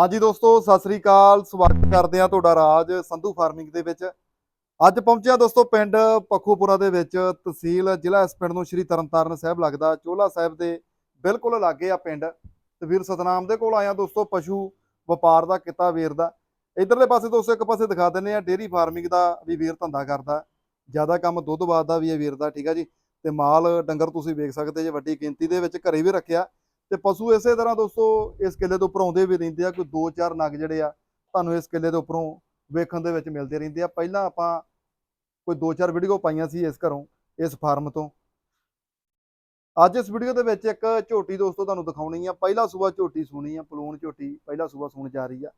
ਹਾਂਜੀ ਦੋਸਤੋ, ਸਤਿ ਸ੍ਰੀ ਅਕਾਲ। ਸਵਾਗਤ ਕਰਦੇ ਆ ਤੁਹਾਡਾ ਰਾਜ ਸੰਧੂ ਫਾਰਮਿੰਗ ਦੇ ਵਿੱਚ। ਅੱਜ ਪਹੁੰਚਿਆ ਦੋਸਤੋ ਪਿੰਡ ਪੱਖੂਪੁਰਾ ਦੇ ਵਿੱਚ, ਤਹਿਸੀਲ ਜ਼ਿਲ੍ਹਾ ਇਸ ਪਿੰਡ ਨੂੰ ਸ਼੍ਰੀ ਤਰਨਤਾਰਨ ਸਾਹਿਬ ਲੱਗਦਾ। ਚੋਲਾ ਸਾਹਿਬ ਦੇ ਬਿਲਕੁਲ ਲਾਗੇ ਆ ਪਿੰਡ। ਤੇ ਵੀਰ ਸਤਨਾਮ ਦੇ ਕੋਲ ਆਇਆ ਦੋਸਤੋ, ਪਸ਼ੂ ਵਪਾਰ ਦਾ, ਕਿੱਤਾ ਵੀਰ ਦਾ। ਇਧਰਲੇ ਪਾਸੇ ਦੋਸਤੋ ਇੱਕ ਪਾਸੇ ਦਿਖਾ ਦਿੰਨੇ ਆ ਡੇਰੀ ਫਾਰਮਿੰਗ ਦਾ ਵੀ ਵੀਰ ਧੰਦਾ ਕਰਦਾ। ਜ਼ਿਆਦਾ ਕੰਮ ਦੁੱਧ ਬਾਦ ਦਾ ਵੀ ਹੈ ਵੀਰ ਦਾ ਠੀਕ ਆ ਜੀ। ਤੇ ਮਾਲ ਡੰਗਰ ਤੁਸੀਂ ਵੇਖ ਸਕਦੇ ਜੇ ਵੱਡੀ ਗਿਣਤੀ ਦੇ ਵਿੱਚ ਘਰੇ ਵੀ ਰੱਖਿਆ। ਤੇ ਪਸ਼ੂ ਇਸੇ ਤਰ੍ਹਾਂ ਦੋਸਤੋ, ਇਸ ਕਿੱਲੇ ਤੋਂ ਉੱਪਰ ਆਉਂਦੇ ਵੀ ਰਹਿੰਦੇ ਆ, ਕੋਈ 2-4 ਨਗ ਜਿਹੜੇ ਆ, ਤੁਹਾਨੂੰ ਇਸ ਕਿੱਲੇ ਦੇ ਉੱਪਰੋਂ ਵੇਖਣ ਦੇ ਵਿੱਚ ਮਿਲਦੇ ਰਹਿੰਦੇ ਆ। ਪਹਿਲਾਂ ਆਪਾਂ ਕੋਈ 2-4 ਵੀਡੀਓ ਪਾਈਆਂ ਸੀ ਇਸ ਘਰੋਂ, ਇਸ ਫਾਰਮ ਤੋਂ। ਅੱਜ ਇਸ ਵੀਡੀਓ ਦੇ ਵਿੱਚ ਇੱਕ ਝੋਟੀ ਦੋਸਤੋ ਤੁਹਾਨੂੰ ਦਿਖਾਉਣੀ ਆ। ਪਹਿਲਾ ਸੂਆ ਝੋਟੀ ਸੁਣੀ ਆ, ਪਲੂਣ ਝੋਟੀ, ਪਹਿਲਾ ਸੂਆ ਸੁਣ ਜਾ ਰਹੀ ਆ।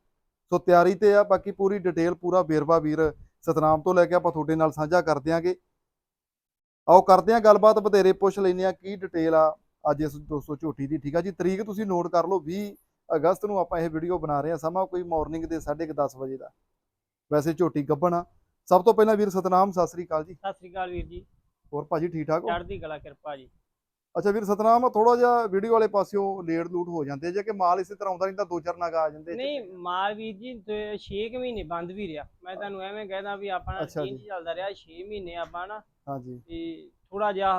ਸੋ ਤਿਆਰੀ ਤੇ ਆ, ਬਾਕੀ ਪੂਰੀ ਡਿਟੇਲ, ਪੂਰਾ ਵੇਰਵਾ ਵੀਰ ਸਤਨਾਮ ਤੋਂ ਲੈ ਕੇ ਆਪਾਂ ਤੁਹਾਡੇ ਨਾਲ ਸਾਂਝਾ ਕਰ ਦਿਆਂਗੇ। ਆਓ ਕਰਦੇ ਆਂ ਗੱਲਬਾਤ, ਬਥੇਰੇ ਪੁੱਛ ਲੈਨੇ ਆ, ਕੀ ਡਿਟੇਲ ਆ ਅੱਜ ਇਸ ਦੋਸਤੋ ਝੋਟੀ ਦੀ ਠੀਕ ਆ ਜੀ? ਤਰੀਕ ਤੁਸੀਂ ਨੋਟ ਕਰ ਲਓ 20 ਅਗਸਤ ਨੂੰ ਆਪਾਂ ਇਹ ਵੀਡੀਓ ਬਣਾ ਰਹੇ ਹਾਂ ਸਮਾਂ ਕੋਈ ਮਾਰਨਿੰਗ ਦੇ 10:30 ਵਜੇ ਦਾ। ਵੈਸੇ ਝੋਟੀ ਗੱਭਣ ਆ। ਸਭ ਤੋਂ ਪਹਿਲਾਂ ਵੀਰ ਸਤਨਾਮ ਸਤਿ ਸ੍ਰੀ ਅਕਾਲ ਜੀ। ਸਤਿ ਸ੍ਰੀ ਅਕਾਲ ਵੀਰ ਜੀ। ਹੋਰ ਭਾਜੀ ਠੀਕ ਠਾਕ ਹੋ? ਚੜ੍ਹਦੀ ਕਲਾ ਕਿਰਪਾ ਜੀ। ਅੱਛਾ ਵੀਰ ਸਤਨਾਮ ਥੋੜਾ ਜਿਹਾ ਵੀਡੀਓ ਵਾਲੇ ਪਾਸਿਓਂ ਲੇਟ ਲੂਟ ਹੋ ਜਾਂਦੇ ਜੇ ਕਿ ਮਾਲ ਇਸੇ ਤਰ੍ਹਾਂ ਆਉਂਦਾ ਨਹੀਂ ਤਾਂ ਦੋ ਚਾਰ ਨਗ ਆ ਜਾਂਦੇ ਨਹੀਂ ਮਾਲ ਵੀਰ ਜੀ 6 ਮਹੀਨੇ ਬੰਦ ਵੀ ਰਿਹਾ। ਮੈਂ ਤੁਹਾਨੂੰ ਐਵੇਂ ਕਹਿਦਾ ਵੀ ਆਪਣਾ ਜੀ। ਚੱਲਦਾ ਰਿਹਾ 6 ਮਹੀਨੇ ਆਪਾਂ ਨਾ ਹਾਂਜੀ। ਤੇ ਥੋੜਾ ਜਿਹਾ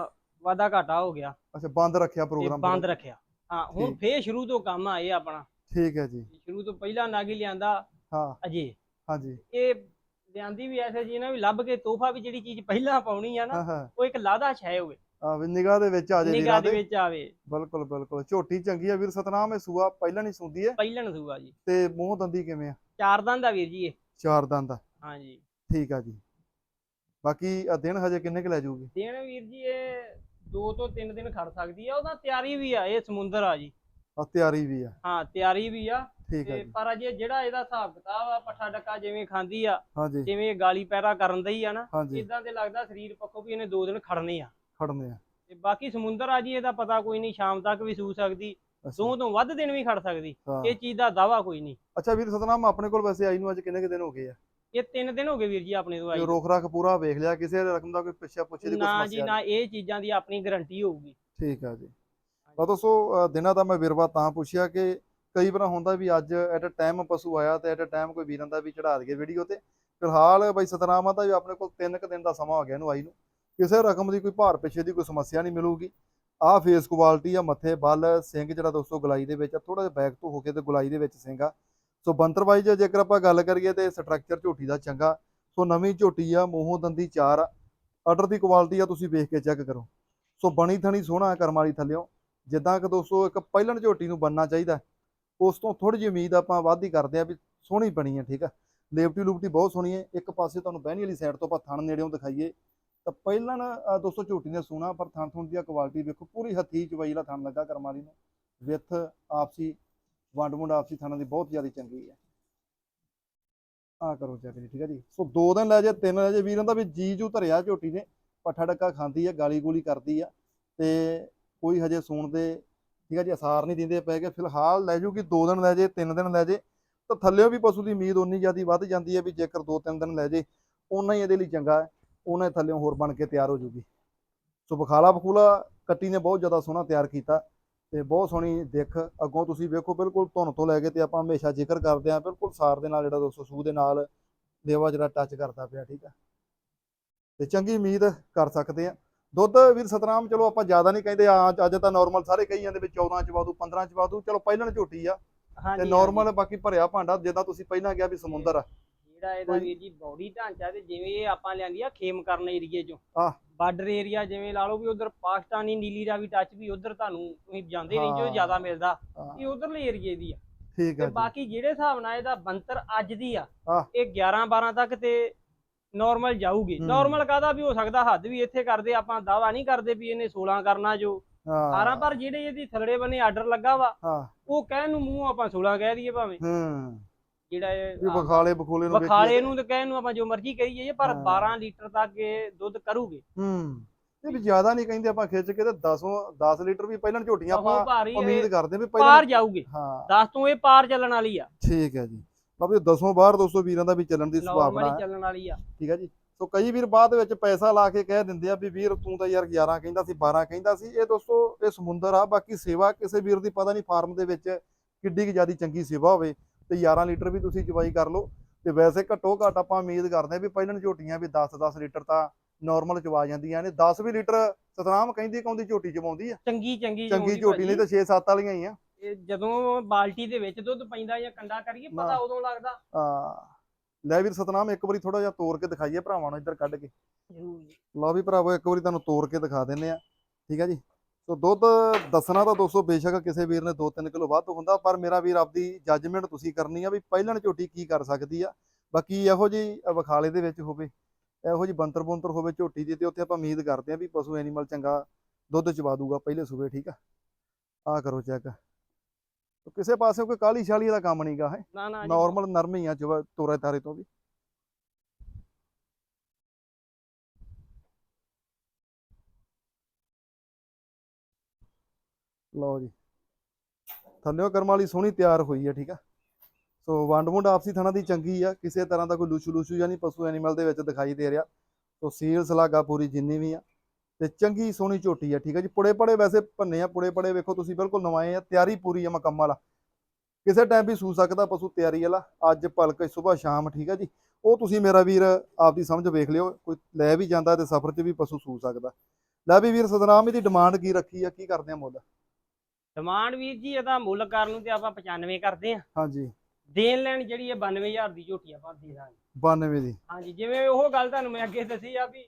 ਵਾਧਾ ਘਾਟਾ ਹੋ ਗਿਆ। ਅੱਛਾ ਬੰਦ ਰੱਖਿਆ ਤੇ ਪ੍ਰੋਗਰਾਮ ਬੰਦ ਰੱਖਿਆ। ਹਾਂ ਹੁਣ ਠੀਕ। ਫੇਰ ਸ਼ੁਰੂ ਤੋਂ ਕੰਮ ਆਏ ਆਪਣਾ। ਠੀਕ ਹੈ ਜੀ। ਸ਼ੁਰੂ ਤੋਂ ਪਹਿਲਾਂ ਨਾਗੀ ਲਿਆਂਦਾ ਹਾਂ। ਅਜੇ। ਹਾਂਜੀ। ਇਹ ਲਿਆਂਦੀ ਵੀ ਐਸੇ ਜੀ ਨਾ ਵੀ ਲੱਭ ਕੇ ਤੋਹਫਾ ਵੀ ਜਿਹੜੀ ਚੀਜ਼ ਪਹਿਲਾਂ ਪਾਉਣੀ ਆ ਨਾ ਹਾਂ ਹਾਂ। ਉਹ ਇੱਕ ਲਾਦਾ ਛਾਏ ਹੋਵੇ। ਆ ਵੀ ਨਿਗਾਹ ਦੇ ਵਿੱਚ ਆ ਜੇ ਨਿਗਾਹ ਵੀਰਾਂ ਦੇ ਦੇ। ਵਿੱਚ ਆਵੇ। ਬਿਲਕੁਲ ਬਿਲਕੁਲ। ਝੋਟੀ ਚੰਗੀ ਆ ਵੀਰ ਸਤਨਾਮ ਇਹ ਸੂਆ ਪਹਿਲਾਂ ਨਹੀਂ ਸੁੰਦੀ ਹੈ ਪਹਿਲਣ ਸੂਆ ਜੀ। ਤੇ ਮੂੰਹ ਦੰਦੀ ਕਿਵੇਂ ਆ? ਚਾਰ ਦੰਦ ਦਾ ਵੀਰ ਜੀ ਇਹ। ਚਾਰ ਦੰਦ ਆ। ਹਾਂਜੀ ਠੀਕ ਆ ਜੀ। ਬਾਕੀ ਆ ਦਿਨ ਹਜੇ ਕਿੰਨੇ ਕੁ ਲੈ ਜਾਊਗੀ? ਦਿਨ ਵੀਰ ਜੀ ਇਹ ਦੋ ਤੋਂ ਤਿੰਨ ਦਿਨ ਖੜ ਸਕਦੀ ਆ ਉਹਦਾ ਤਿਆਰੀ ਵੀ ਆ ਇਹ ਸਮੁੰਦਰ ਆ ਜੀ। ਆ ਤਿਆਰੀ ਵੀ ਆ। ਹਾਂ ਤਿਆਰੀ ਵੀ ਆ। ਠੀਕ ਤੇ ਪਰ ਅਜੇ ਜਿਹੜਾ ਇਹਦਾ ਹਿਸਾਬ ਕਿਤਾਬ ਆ ਪੱਠਾ ਡੱਕਾ ਜਿਵੇਂ ਖਾਂਦੀ ਆ ਹਾਂਜੀ। ਜਿਵੇਂ ਇਹ ਗਾਲੀ ਪੈਰਾ ਕਰਨ ਦਾ ਹੀ ਆ ਨਾ ਹਾਂਜੀ। ਇਦਾਂ ਤੇ ਲੱਗਦਾ ਸਰੀਰ ਪੱਖੋਂ ਵੀ ਇਹਨੇ ਦੋ ਦਿਨ ਖੜਨੇ ਆ। ਖੜਨੇ ਆ। ਤੇ ਬਾਕੀ ਸਮੁੰਦਰ ਆ ਜੀ ਇਹਦਾ ਪਤਾ ਕੋਈ ਨਹੀਂ ਸ਼ਾਮ ਤੱਕ ਵੀ ਸੂ ਸਕਦੀ ਅੱਛਾ। ਦੋ ਤੋਂ ਵੱਧ ਦਿਨ ਵੀ ਖੜ ਸਕਦੀ ਹਾਂ। ਇਹ ਚੀਜ਼ ਦਾ ਦਾਵਾ ਕੋਈ ਨਹੀਂ। ਅੱਛਾ ਵੀਰ ਸਤਨਾਮ ਆਪਣੇ ਕੋਲ ਵੈਸੇ ਆਈ ਨੂੰ ਅੱਜ ਕਿੰਨੇ ਕੁ ਦਿਨ ਹੋ ਗਏ ਆ? ਇਹ ਤਿੰਨ ਦਿਨ ਹੋ ਗਏ ਵੀਰ ਜੀ ਆਪਣੇ ਤੋਂ ਆਈ ਜੋ ਰੋਖ ਰੱਖ ਪੂਰਾ ਵੇਖ ਲਿਆ ਕਿਸੇ ਰਕਮ ਦਾ ਕੋਈ ਪਿੱਛਾ ਪੁੱਛੇ ਦੀ ਕੋਈ ਨਾ ਜੀ ਸਮੱਸਿਆ ਨਾ ਇਹ ਚੀਜ਼ਾਂ ਦੀ ਆਪਣੀ ਗਾਰੰਟੀ ਹੋਊਗੀ। ਠੀਕ ਆ ਜੀ। ਤਾਂ ਦੋਸਤੋ ਅ, ਦਿਨਾਂ ਦਾ ਮੈਂ ਵਿਰਵਾ ਤਾਂ ਪੁੱਛਿਆ ਕਿ ਕਈ ਵਾਰ ਹੁੰਦਾ ਵੀ ਅੱਜ ਐਟ ਅ ਟਾਈਮ ਪਸ਼ੂ ਆਇਆ ਤੇ ਐਟ ਅ ਟਾਈਮ ਕੋਈ ਵੀਰਾਂ ਦਾ ਵੀ ਚੜਾ ਦਈਏ ਵੀਡੀਓ ਤੇ। ਫਿਲਹਾਲ ਬਾਈ ਸਤਨਾਮ ਆ ਤਾਂ ਵੀ ਆਪਣੇ ਕੋਲ ਤਿੰਨ ਕੁ ਦਿਨ ਦਾ ਸਮਾਂ ਹੋ ਗਿਆ ਇਹਨੂੰ ਆਈ ਨੂੰ। ਕਿਸੇ ਰਕਮ ਦੀ ਕੋਈ ਭਾਰ ਪਿੱਛੇ ਦੀ ਕੋਈ ਸਮੱਸਿਆ ਨਹੀਂ ਮਿਲੂਗੀ। ਆਹ ਫੇਸ ਕੁਆਲਿਟੀ ਆ ਮੱਥੇ ਬੱਲ ਸਿੰਘ ਜਿਹੜਾ ਦੋਸਤੋ ਗੁਲਾਈ ਦੇ ਵਿੱਚ ਥੋੜਾ ਜਿਹਾ ਬੈਕ ਤੋਂ ਹੋ ਕੇ ਤੇ ਗੁਲਾਈ ਦੇ ਵਿੱਚ ਸਿੰਘ ਆ। ਸੋ ਬੰਤਰ ਵਾਈਜ਼ ਜੇਕਰ ਆਪਾਂ ਗੱਲ ਕਰੀਏ ਤੇ ਸਟਰਕਚਰ ਝੋਟੀ ਦਾ ਚੰਗਾ ਸੋ ਨਵੀਂ ਝੋਟੀ ਆ ਮੂੰਹੋਂ ਦੰਦੀ ਚਾਰ ਆ ਆਰਡਰ ਦੀ ਕੁਆਲਿਟੀ ਆ ਤੁਸੀਂ ਵੇਖ ਕੇ ਚੈੱਕ ਕਰੋ। ਸੋ ਬਣੀ ਥਣੀ ਸੋਹਣਾ ਕਰਮ ਵਾਲੀ ਥੱਲਿਓ। ਜਿੱਦਾਂ ਕਿ ਦੋਸਤੋ ਇੱਕ ਪਹਿਲਣ ਝੋਟੀ ਨੂੰ ਬੰਨਣਾ ਚਾਹੀਦਾ। ਉਸ ਤੋਂ ਥੋੜੀ ਜਿਹੀ ਉਮੀਦ ਆਪਾਂ ਵਾਧੀ ਕਰਦੇ ਆ ਵੀ ਸੋਹਣੀ ਬਣੀ ਹੈ ਠੀਕ ਆ? ਲੇਵਟੀ ਲੂਪਟੀ ਬਹੁਤ ਸੋਹਣੀ ਹੈ ਇੱਕ ਪਾਸੇ ਤੁਹਾਨੂੰ ਬਹਿਣੀ ਵਾਲੀ ਸਾਈਡ ਤੋਂ ਆਪਾਂ ਥਣ ਨੇੜਿਓਂ ਦਿਖਾਈਏ। ਤਾਂ ਪਹਿਲਾਂ ਅ, ਦੋਸਤੋ ਝੋਟੀ ਨੇ ਸੋਹਣਾ ਪਰ ਥਣ ਥਣ ਦੀ ਕੁਆਲਿਟੀ ਵੇਖੋ ਪੂਰੀ ਹੱਥੀ ਚਵਾਈ ਵਾਲਾ ਥਣ ਲੱਗਾ ਕਰਮਾਲੀ ਨੂੰ। ਵਿੱਥ ਆਪਸੀ ਵੰਡ ਵੰਡ ਆਪਸੀ ਥਾਣਾ ਦੀ ਬਹੁਤ ਜ਼ਿਆਦਾ ਚੰਗੀ ਹੈ। ਆ ਕਰੋ ਚੈੱਕ ਜੀ, ਠੀਕ ਹੈ ਜੀ। ਸੋ ਦੋ ਦਿਨ ਲੈ ਜੇ, ਤਿੰਨ ਲੈ ਜੇ, ਵੀਰਾਂ ਦਾ ਵੀ ਜੀ ਜੂ ਧਰਿਆ ਝੋਟੀ ਨੇ, ਪੱਠਾ ਡੱਕਾ ਖਾਂਦੀ ਆ ਗਾਲੀ ਗੂਲੀ ਕਰਦੀ ਆ ਤੇ ਕੋਈ ਹਜੇ ਸੂਣ ਦੇ ਠੀਕ ਹੈ ਜੀ, ਅਸਾਰ ਨਹੀਂ ਦਿੰਦੇ ਪੈ ਕਿ ਫਿਲਹਾਲ ਲੈ ਜੂਗੀ, ਦੋ ਦਿਨ ਲੈ ਜੇ, ਤਿੰਨ ਦਿਨ ਲੈ ਜੇ, ਤਾਂ ਥੱਲੇੋਂ ਵੀ ਪਸ਼ੂ ਦੀ ਉਮੀਦ ਉਨੀ ਜ਼ਿਆਦੀ ਵੱਧ ਜਾਂਦੀ ਹੈ ਵੀ ਜੇਕਰ ਦੋ ਤਿੰਨ ਦਿਨ ਲੈ ਜੇ, ਓਨਾ ਹੀ ਇਹਦੇ ਲਈ ਚੰਗਾ ਹੈ ਉਹਨਾਂ ਹੀ ਥੱਲੇੋਂ ਹੋਰ ਬਣ ਕੇ ਤਿਆਰ ਹੋ ਜੂਗੀ। ਸੋ ਬਖਾਲਾ ਬਖੂਲਾ ਕੱਟੀ ਨੇ ਬਹੁਤ ਜ਼ਿਆਦਾ ਸੋਹਣਾ ਤਿਆਰ ਕੀਤਾ। ਤੇ ਬਹੁਤ ਸੋਹਣੀ ਦਿੱਖ ਅੱਗੋਂ ਤੁਸੀਂ ਵੇਖੋ ਬਿਲਕੁਲ ਧੁਨ ਤੋਂ ਲੈ ਕੇ ਤੇ ਆਪਾਂ ਹਮੇਸ਼ਾ ਜ਼ਿਕਰ ਕਰਦੇ ਆਂ ਬਿਲਕੁਲ ਸਾਰ ਦੇ ਨਾਲ ਜਿਹੜਾ ਦੋਸਤੋ ਸੂਹ ਦੇ ਨਾਲ ਲੇਵਾ ਜਿਹੜਾ ਟੱਚ ਕਰਦਾ ਪਿਆ ਠੀਕ ਆ। ਤੇ ਚੰਗੀ ਉਮੀਦ ਕਰ ਸਕਦੇ ਆ ਦੁੱਧ ਵੀਰ ਸਤਨਾਮ ਚਲੋ ਆਪਾਂ ਜ਼ਿਆਦਾ ਨਹੀਂ ਕਹਿੰਦੇ ਆ ਅੱਜ ਤਾਂ ਨਾਰਮਲ ਸਾਰੇ ਕਹੀ ਜਾਂਦੇ ਵੀ 14 ਚ ਵਾਦੂ 15 ਚ ਵਾਦੂ ਚਲੋ ਪਹਿਲਾਂ ਝੋਟੀ ਆ। ਤੇ ਨਾਰਮਲ ਬਾਕੀ ਭਰਿਆ ਭਾਂਡਾ ਜਿੱਦਾਂ ਤੁਸੀਂ ਪਹਿਲਾਂ ਕਿਹਾ ਵੀ ਸਮੁੰਦਰ ਆ। ਜਿਹੜਾ ਇਹਦਾ ਵੀਰ ਜੀ ਬੌਡੀ ਢਾਂਚਾ ਤੇ ਜਿਵੇਂ ਇਹ ਆਪਾਂ ਲਿਆਂਦੀ ਆ ਖੇਮ ਕਰਨ ਏਰੀਏ ਚੋਂ। ਆਹ। ਬਾਰਡਰ ਏਰੀਆ ਜਿਵੇਂ ਲਾ ਲਓ ਵੀ ਉਧਰ ਪਾਕਿਸਤਾਨੀ ਨੀਲੀ ਦਾ ਵੀ ਟੱਚ ਵੀ ਉਧਰ ਤੁਹਾਨੂੰ ਤੁਸੀਂ ਜਾਂਦੇ ਰਹਿੰਦੇ ਹਾਂ। ਜ਼ਿਆਦਾ ਮਿਲਦਾ ਇਹ ਉਧਰਲੇ ਏਰੀਏ ਦੀ ਆ। ਠੀਕ ਤੇ ਆ ਜੀ। ਬਾਕੀ ਜਿਹੜੇ ਹਿਸਾਬ ਨਾਲ ਇਹਦਾ ਬੰਤਰ ਅੱਜ ਦੀ ਆ। ਇਹ 11 12 ਤੱਕ ਤੇ ਨਾਰਮਲ ਜਾਊਗੀ। ਨਾਰਮਲ ਕਾਦਾ ਵੀ ਹੋ ਸਕਦਾ ਹੱਦ ਵੀ ਇੱਥੇ ਕਰਦੇ ਆਪਾਂ ਦਾਵਾ ਨਹੀਂ ਕਰਦੇ ਵੀ ਇਹਨੇ 16 ਕਰਨਾ ਜੋ। 18 ਹਾਂ ਪਰ ਜਿਹੜੇ ਇਹਦੀ ਥਲੜੇ ਬੰਨੇ ਆਰਡਰ ਲੱਗਾ ਵਾ ਉਹ ਕਹਿਣ ਨੂੰ ਮੂੰਹ ਆਪਾਂ 16 ਕਹਿ ਦਈਏ ਭਾਵੇਂ। ਹੂੰ। ਜਿਹੜਾ ਵੀ ਇਹ ਬਖਾਲੇ ਬਖੂਲੇ ਨੂੰ ਬਖਾਲੇ ਵੇਖੀਏ। ਨੂੰ ਤੇ ਕਹਿਣ ਨੂੰ ਆਪਾਂ ਜੋ ਮਰਜ਼ੀ ਕਹੀਏ ਪਰ ਹਾਂ। 12 ਲੀਟਰ ਤੱਕ ਇਹ ਦੁੱਧ ਕਰੂਗੇ। ਹੂੰ। ਇਹ ਵੀ ਜ਼ਿਆਦਾ ਨਹੀਂ ਕਹਿੰਦੇ ਆਪਾਂ ਖਿੱਚ ਕੇ ਤੇ 10 10 ਲੀਟਰ ਵੀ ਪਹਿਲਾਂ ਝੋਟੀਆਂ ਬਹੁਤ ਆਪਾਂ ਭਾਰੀ ਉਮੀਦ ਇਹ ਕਰਦੇ ਵੀ ਪਹਿਲਾਂ ਪਾਰ ਜਾਊਗੇ। ਹਾਂ। 10 ਤੋਂ ਇਹ ਪਾਰ ਚੱਲਣ ਵਾਲੀ ਆ। ਠੀਕ ਹੈ ਜੀ। ਬਾਬੇ ਦਸੋਂ ਬਾਹਰ ਦੋਸਤੋ ਵੀਰਾਂ ਦਾ ਵੀ ਚੱਲਣ ਦੀ ਸੁਭਾਵਨਾ ਨਾਰਮਲੀ ਹੈ। ਚੱਲਣ ਵਾਲੀ ਆ। ਠੀਕ ਹੈ ਜੀ। ਸੋ ਕਈ ਵੀਰ ਬਾਅਦ ਵਿੱਚ ਪੈਸਾ ਲਾ ਕੇ ਕਹਿ ਦਿੰਦੇ ਆ ਵੀ ਵੀਰ ਤੂੰ ਤਾਂ ਯਾਰ 11 ਕਹਿੰਦਾ ਸੀ 12 ਕਹਿੰਦਾ ਸੀ। ਇਹ ਦੋਸਤੋ ਇਹ ਸਮੁੰਦਰ ਆ। ਬਾਕੀ ਸੇਵਾ ਕਿਸੇ ਵੀਰ ਦੀ ਪਤਾ ਨਹੀਂ ਫਾਰਮ ਦੇ ਵਿੱਚ ਕਿੱਡੀ ਕੁ ਜਿਆਦੀ ਚੰਗੀ ਸੇਵਾ ਹੋਵੇ। ਤੇ 11 ਲੀਟਰ ਵੀ ਤੁਸੀਂ ਚਵਾਈ ਕਰ ਲਓ। ਤੇ ਵੈਸੇ ਘੱਟੋ ਘੱਟ ਆਪਾਂ ਉਮੀਦ ਕਰਦੇ ਹਾਂ ਵੀ ਪਹਿਲਾਂ ਝੋਟੀਆਂ ਵੀ 10-10 ਲੀਟਰ ਤਾਂ ਨਾਰਮਲ ਚਵਾ ਜਾਂਦੀਆਂ ਨੇ। 10 ਵੀ ਲੀਟਰ ਸਤਨਾਮ ਕਹਿੰਦੀ ਕੌਂਦੀ ਝੋਟੀ ਚਵਾਉਂਦੀ ਆ? ਚੰਗੀ ਚੰਗੀ ਚੰਗੀ ਝੋਟੀ ਨਹੀਂ। ਤਾਂ 6-7 ਵਾਲੀਆਂ ਹੀ ਆ। ਇਹ ਜਦੋਂ ਬਾਲਟੀ ਦੇ ਵਿੱਚ ਦੁੱਧ ਪੈਂਦਾ ਜਾਂ ਕੰਡਾ ਕਰੀਏ ਪਤਾ। ਉਦੋਂ ਲੱਗਦਾ। ਆ ਲੈ ਵੀਰ ਸਤਨਾਮ ਇੱਕ ਵਾਰੀ ਥੋੜਾ ਜਿਹਾ ਤੋੜ ਕੇ ਦਿਖਾਈਏ ਭਰਾਵਾਂ ਨੂੰ ਇੱਧਰ ਕੱਢ ਕੇ। ਲਓ ਵੀ ਭਰਾਵੋ ਇੱਕ ਵਾਰੀ ਤੁਹਾਨੂੰ ਤੋੜ ਕੇ ਦਿਖਾ ਦਿੰਨੇ ਆ ਠੀਕ ਹੈ ਜੀ? ਸੋ ਦੁੱਧ ਦੱਸਣਾ ਤਾਂ ਦੋਸਤੋ ਬੇਸ਼ੱਕ ਕਿਸੇ ਵੀਰ ਨੇ 2-3 ਕਿਲੋ ਵੱਧ ਹੁੰਦਾ ਪਰ ਮੇਰਾ ਵੀਰ ਆਪਦੀ ਜੱਜਮੈਂਟ ਤੁਸੀਂ ਕਰਨੀ ਆ ਵੀ ਪਹਿਲਣ ਝੋਟੀ ਕੀ ਕਰ ਸਕਦੀ ਆ। ਬਾਕੀ ਇਹੋ ਜੀ ਵਿਖਾਲੇ ਦੇ ਵਿੱਚ ਹੋਵੇ ਇਹੋ ਜੀ ਬੰਤਰ ਬੁੰਤਰ ਹੋਵੇ ਝੋਟੀ ਦੀ ਤੇ ਉੱਥੇ ਆਪਾਂ ਉਮੀਦ ਕਰਦੇ ਆ ਵੀ ਪਸ਼ੂ ਐਨੀਮਲ ਚੰਗਾ ਦੁੱਧ ਚਵਾ ਦੂਗਾ ਪਹਿਲੇ ਸੂਬੇ ਠੀਕ ਆ? ਆ ਕਰੋ ਚੈੱਕ ਕਿਸੇ ਪਾਸੇ ਕੋਈ ਕਾਲੀ ਛਾਲੀ ਦਾ ਕੰਮ ਨਹੀਂਗਾ ਹੈ ਨਾ ਨਾ ਜੀ। ਨਾਰਮਲ ਨਰਮ ਹੀ ਆ ਚਵਾ ਤੋਰੇ ਤਾਰੇ ਤੋਂ ਵੀ। ਲਓ ਜੀ। ਥੱਲਿਓ ਕਰਮ ਵਾਲੀ ਸੋਹਣੀ ਤਿਆਰ ਹੋਈ ਹੈ ਠੀਕ ਆ। ਸੋ ਵੰਡ ਵੁੰਡ ਆਪਸੀ ਥਣਾ ਦੀ ਚੰਗੀ ਆ, ਕਿਸੇ ਤਰ੍ਹਾਂ ਦਾ ਕੋਈ ਲੂਸ਼ੂ ਲੂਸ਼ੂ ਜਾਂ ਪਸ਼ੂ ਐਨੀਮਲ ਦੇ ਵਿੱਚ ਦਿਖਾਈ ਦੇ ਰਿਹਾ। ਸੋ ਸੀਲ ਸਲਾਗਾ ਪੂਰੀ ਜਿੰਨੀ ਵੀ ਆ। ਤੇ ਚੰਗੀ ਸੋਹਣੀ ਝੋਟੀ ਆ, ਠੀਕ ਆ ਜੀ। ਪੁੜੇ ਪੜੇ ਵੈਸੇ ਭੰਨੇ ਆ, ਪੁੜੇ ਪੜੇ ਵੇਖੋ ਤੁਸੀਂ ਬਿਲਕੁਲ ਨਵਾਏ ਆ, ਤਿਆਰੀ ਪੂਰੀ ਆ ਮੁਕੰਮਲ ਆ ਕਿਸੇ ਟਾਈਮ ਵੀ ਸੂ ਸਕਦਾ ਪਸ਼ੂ ਤਿਆਰੀ ਵਾਲਾ, ਅੱਜ ਭਲਕੇ ਸਵੇਰ ਸ਼ਾਮ, ਠੀਕ ਹੈ ਜੀ। ਉਹ ਤੁਸੀਂ ਮੇਰਾ ਵੀਰ ਆਪਦੀ ਸਮਝ ਵੇਖ ਲਿਓ, ਕੋਈ ਲੈ ਵੀ ਜਾਂਦਾ ਤੇ ਸਫ਼ਰ 'ਚ ਵੀ ਪਸ਼ੂ ਸੂ ਸਕਦਾ। ਲੈ ਵੀ ਵੀਰ, ਸਤਨਾਮ, ਇਹਦੀ ਡਿਮਾਂਡ ਕੀ ਰੱਖੀ ਆ, ਕੀ ਕਰਦੇ ਆ ਮੁੱਲ? ਡਿਮਾਂਡ ਵੀਰ ਜੀ ਇਹਦਾ ਮੁੱਲ ਕਰਨ ਨੂੰ ਤੇ ਆਪਾਂ 95 ਕਰਦੇ ਆ ਹਾਂਜੀ। ਦੇਣ ਲੈਣ ਜਿਹੜੀ ਹੈ 92000 ਦੀ ਝੋਟੀ ਆਪਾਂ ਦੇ ਦਾਂਗੇ। 92 ਦੀ। ਹਾਂਜੀ ਜਿਵੇਂ ਉਹ ਗੱਲ ਤੁਹਾਨੂੰ ਮੈਂ ਅੱਗੇ ਦੱਸੀ ਆ ਵੀ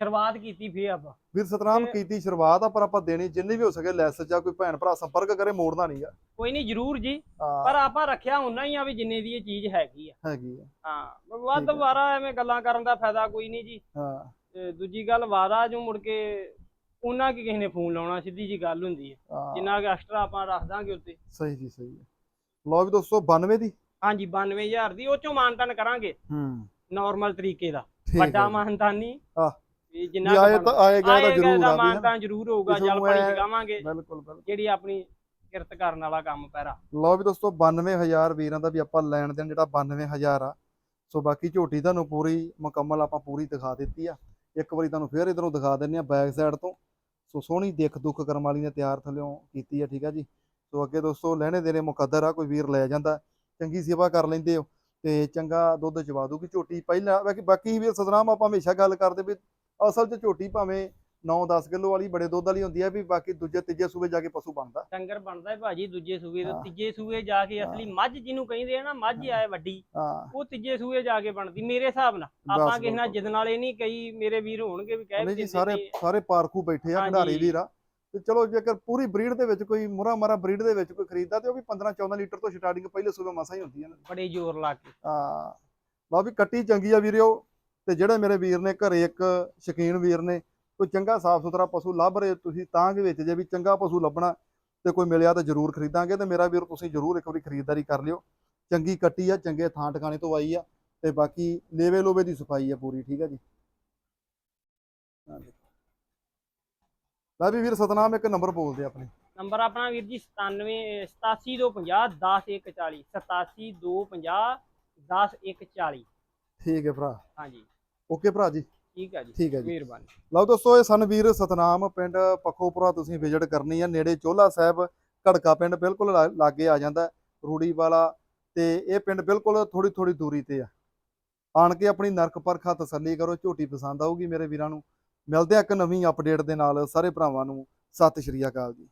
ਸ਼ੁਰੂਆਤ ਕੀਤੀ ਫੇਰ ਆਪਾਂ। ਵੀਰ ਸਤਨਾਮ ਕੀਤੀ ਸ਼ੁਰੂਆਤ ਆ ਪਰ ਆਪਾਂ ਦੇਣੀ ਜਿੰਨੀ ਵੀ ਹੋ ਸਕੇ ਲੈਸ ਜਾਂ ਕੋਈ ਭੈਣ ਭਰਾ ਸੰਪਰਕ ਕਰੇ ਮੋੜਨਾ ਨਹੀਂਗਾ ਕੋਈ ਨਹੀਂ ਜ਼ਰੂਰ ਜੀ। ਪਰ ਆਪਾਂ ਰੱਖਿਆ ਉਹਨਾਂ ਹੀ ਆ ਵੀ ਜਿੰਨੇ ਦੀ ਇਹ ਚੀਜ਼ ਹੈਗੀ ਆ। ਹੈਗੀ ਆ। ਹਾਂ ਵੱਧ ਆ। ਵਾਰਾ ਐਵੇਂ ਗੱਲਾਂ ਕਰਨ ਦਾ ਫਾਇਦਾ ਕੋਈ ਨਹੀਂ ਜੀ। ਹਾਂ। ਤੇ ਦੂਜੀ ਗੱਲ ਵਾਰਾ ਜੋ ਮੁੜ ਕੇ ਉਹਨਾਂ ਕੀ ਕਿਸੇ ਨੇ ਫੋਨ ਲਾਉਣਾ ਸਿੱਧੀ ਜੀ ਗੱਲ ਹੁੰਦੀ ਹੈ। ਹਾਂ, ਜਿੰਨਾ ਕਿ ਐਕਸਟਰਾ ਆਪਾਂ ਰੱਖ ਦਾਂਗੇ ਉੱਤੇ। ਸਹੀ ਜੀ ਸਹੀ ਹੈ। ਲਓ ਵੀ ਦੋਸਤੋ 92 ਦੀ। ਹਾਂਜੀ 92000 ਦੀ ਉਹ ਚੋਂ ਮਾਨਤਨ ਕਰਾਂਗੇ। ਹੂੰ। ਨਾਰਮਲ ਤਰੀਕੇ ਦਾ। ਠੀਕ ਵੱਡਾ ਹੈ ਮਾਨਤਨ। ਆਹ, ਵੀ ਜੀ ਜਿੰਨਾ ਆਏ ਤਾਂ ਆਏਗਾ ਤਾਂ ਆਏਗਾ ਜ਼ਰੂਰ ਦਾ ਆ ਵੀ ਹਨਾ। ਮਾਨਤਨ ਜ਼ਰੂਰ ਹੋਊਗਾ ਕਿਸੇ ਜਲ ਨੂੰ ਪਾਣੀ ਐ- ਬਿਲਕੁਲ ਬਿਲਕੁਲ। ਜਿਹੜੀ ਆਪਣੀ ਕਿਰਤ ਕਰਨ ਵਾਲਾ ਕੰਮ ਪੈਰਾ। ਲਓ ਵੀ ਦੋਸਤੋ 92000 ਵੀਰਾਂ ਦਾ ਵੀ ਆਪਾਂ ਲੈਣ ਦੇਣ ਜਿਹੜਾ 92000 ਆ। ਸੋ ਬਾਕੀ ਝੋਟੀ ਤੁਹਾਨੂੰ ਪੂਰੀ ਮੁਕੰਮਲ ਆਪਾਂ ਪੂਰੀ ਦਿਖਾ ਦਿੱਤੀ ਆ। ਇੱਕ ਵਾਰੀ ਤੁਹਾਨੂੰ ਫੇਰ ਇਧਰੋਂ ਦਿਖਾ ਦਿੰਨੇ ਆ ਬੈਕ ਸਾਈਡ ਤੋਂ। ਸੋ ਸੋਹਣੀ ਦੇਖ ਦੁੱਖ ਕਰਮ ਵਾਲੀ ਨੇ ਤਿਆਰ ਥੱਲਿਓਂ ਕੀਤੀ ਆ, ਠੀਕ ਆ ਜੀ। ਸੋ ਅੱਗੇ ਦੋਸਤੋ ਲੈਣੇ ਦੇਣੇ ਮੁਕੱਦਰ ਆ, ਕੋਈ ਵੀਰ ਲੈ ਜਾਂਦਾ, ਚੰਗੀ ਸੇਵਾ ਕਰ ਲੈਂਦੇ ਹੋ ਤੇ ਚੰਗਾ ਦੁੱਧ ਚਵਾ ਦੂਗੀ ਝੋਟੀ ਪਹਿਲਾਂ, ਬਾਕੀ ਬਾਕੀ ਵੀ ਸਤਨਾਮ ਆਪਾਂ ਹਮੇਸ਼ਾ ਗੱਲ ਕਰਦੇ ਵੀ ਅਸਲ 'ਚ ਝੋਟੀ ਭਾਵੇਂ 9-10 ਕਿਲੋ ਵਾਲੀ ਬੜੇ ਦੁੱਧ ਵਾਲੀ ਹੁੰਦੀ ਆ ਵੀ ਬਾਕੀ ਦੂਜੇ ਤੀਜੇ ਸੂਬੇ ਜਾ ਕੇ ਪਸ਼ੂ ਬਣਦਾ ਡੰਗਰ ਬਣਦਾ ਹੈ ਭਾਜੀ ਦੂਜੇ ਸੂਏ ਤੋਂ ਹਾਂ। ਤੀਜੇ ਸੂਏ ਜਾ ਕੇ ਹਾਂ। ਅਸਲੀ ਮੱਝ ਜਿਹਨੂੰ ਕਹਿੰਦੇ ਆ ਨਾ ਮੱਝ ਹਾਂ। ਆਏ ਵੱਡੀ ਹਾਂ ਉਹ ਤੀਜੇ ਸੂਏ ਜਾ ਕੇ ਬਣਦੀ ਮੇਰੇ ਹਿਸਾਬ ਨਾਲ ਆਪਾਂ ਕਿਸੇ ਨਾਲ। ਜਿੱਦ ਨਾਲ ਇਹ ਨਹੀਂ ਕਈ ਮੇਰੇ ਵੀਰ ਹੋਣਗੇ ਵੀ ਕਹਿ ਜੀ ਸਾਰੇ ਸਾਰੇ ਪਾਰਖੂ ਬੈਠੇ ਆ। ਖਿਡਾਰੀ ਵੀਰ ਆ ਤੇ ਚਲੋ ਜੇਕਰ ਪੂਰੀ ਬਰੀਡ ਦੇ ਵਿੱਚ ਕੋਈ ਮੁਰਾ ਮਾਰਾ ਬਰੀਡ ਦੇ ਵਿੱਚ ਕੋਈ ਖਰੀਦਦਾ ਤੇ ਉਹ ਵੀ 15 14 ਲੀਟਰ ਤੋਂ ਸਟਾਰਟਿੰਗ ਪਹਿਲੇ ਸੂਬੇ ਮਸਾਂ ਹੀ ਹੁੰਦੀ ਹੈ ਬੜੇ ਜ਼ੋਰ ਲਾ ਕੇ ਆ ਲਓ ਵੀ ਕੱਟੀ ਚੰਗੀ ਆ ਵੀਰਿਓ ਤੇ ਜਿਹੜੇ ਮੇਰੇ ਵੀਰ ਨੇ ਘਰੇ ਇੱਕ ਸ਼ਕੀਨ ਵੀਰ ਨੇ ਕੋਈ ਚੰਗਾ ਸਾਫ਼ ਸੁਥਰਾ ਪਸ਼ੂ ਲੱਭ ਰਹੇ ਤੁਸੀਂ ਤਾਂ ਕਿ ਵਿੱਚ ਜੇ ਵੀ ਚੰਗਾ ਪਸ਼ੂ ਲੱਭਣਾ ਤੇ ਕੋਈ ਮਿਲਿਆ ਤਾਂ ਜ਼ਰੂਰ ਖਰੀਦਾਂਗੇ ਤੇ ਮੇਰਾ ਵੀਰ ਤੁਸੀਂ ਜ਼ਰੂਰ ਇੱਕ ਵਾਰੀ ਖਰੀਦਦਾਰੀ ਕਰ ਲਿਓ। ਚੰਗੀ ਕੱਟੀ ਆ ਚੰਗੇ ਥਾਂ ਟਿਕਾਣੇ ਤੋਂ ਆਈ ਆ ਤੇ ਬਾਕੀ ਲੇਵੇ ਲੋਵੇ ਦੀ ਸਫ਼ਾਈ ਆ ਪੂਰੀ ਠੀਕ ਆ ਜੀ। ਲੈ ਵੀ ਵੀਰ ਸਤਨਾਮ ਇੱਕ ਨੰਬਰ ਬੋਲਦੇ ਆਪਣੇ। ਨੰਬਰ ਆਪਣਾ ਵੀਰ ਜੀ 97 87250 10140 87250 10140 ਠੀਕ ਹੈ ਭਰਾ। ਹਾਂਜੀ। ਓਕੇ ਭਰਾ ਜੀ। ਠੀਕ ਹੈ ਜੀ ਠੀਕ ਹੈ ਜੀ। ਮਿਹਰਬਾਨੀ। ਲਓ ਦੋਸਤੋ ਇਹ ਸਨ ਵੀਰ ਸਤਨਾਮ ਪਿੰਡ ਪੱਖੋਪੁਰਾ ਤੁਸੀਂ ਵਿਜ਼ਿਟ ਕਰਨੀ ਆ ਨੇੜੇ ਚੋਲਾ ਸਾਹਿਬ ਘੜਕਾ ਪਿੰਡ ਬਿਲਕੁਲ ਲਾਗੇ ਆ ਜਾਂਦਾ ਰੂੜੀ ਵਾਲਾ ਤੇ ਇਹ ਪਿੰਡ ਬਿਲਕੁਲ ਥੋੜੀ ਥੋੜੀ ਦੂਰੀ ਤੇ ਆ। ਆਣ ਕੇ ਆਪਣੀ ਨਰਕ ਪਰਖਾ ਤਸੱਲੀ ਕਰੋ ਝੋਟੀ ਪਸੰਦ ਆਊਗੀ ਮੇਰੇ ਵੀਰਾਂ ਨੂੰ। ਮਿਲਦੇ ਆ ਇੱਕ ਨਵੀਂ ਅਪਡੇਟ ਦੇ ਨਾਲ ਸਾਰੇ ਭਰਾਵਾਂ ਨੂੰ ਸਤਿ ਸ਼੍ਰੀ ਅਕਾਲ ਜੀ।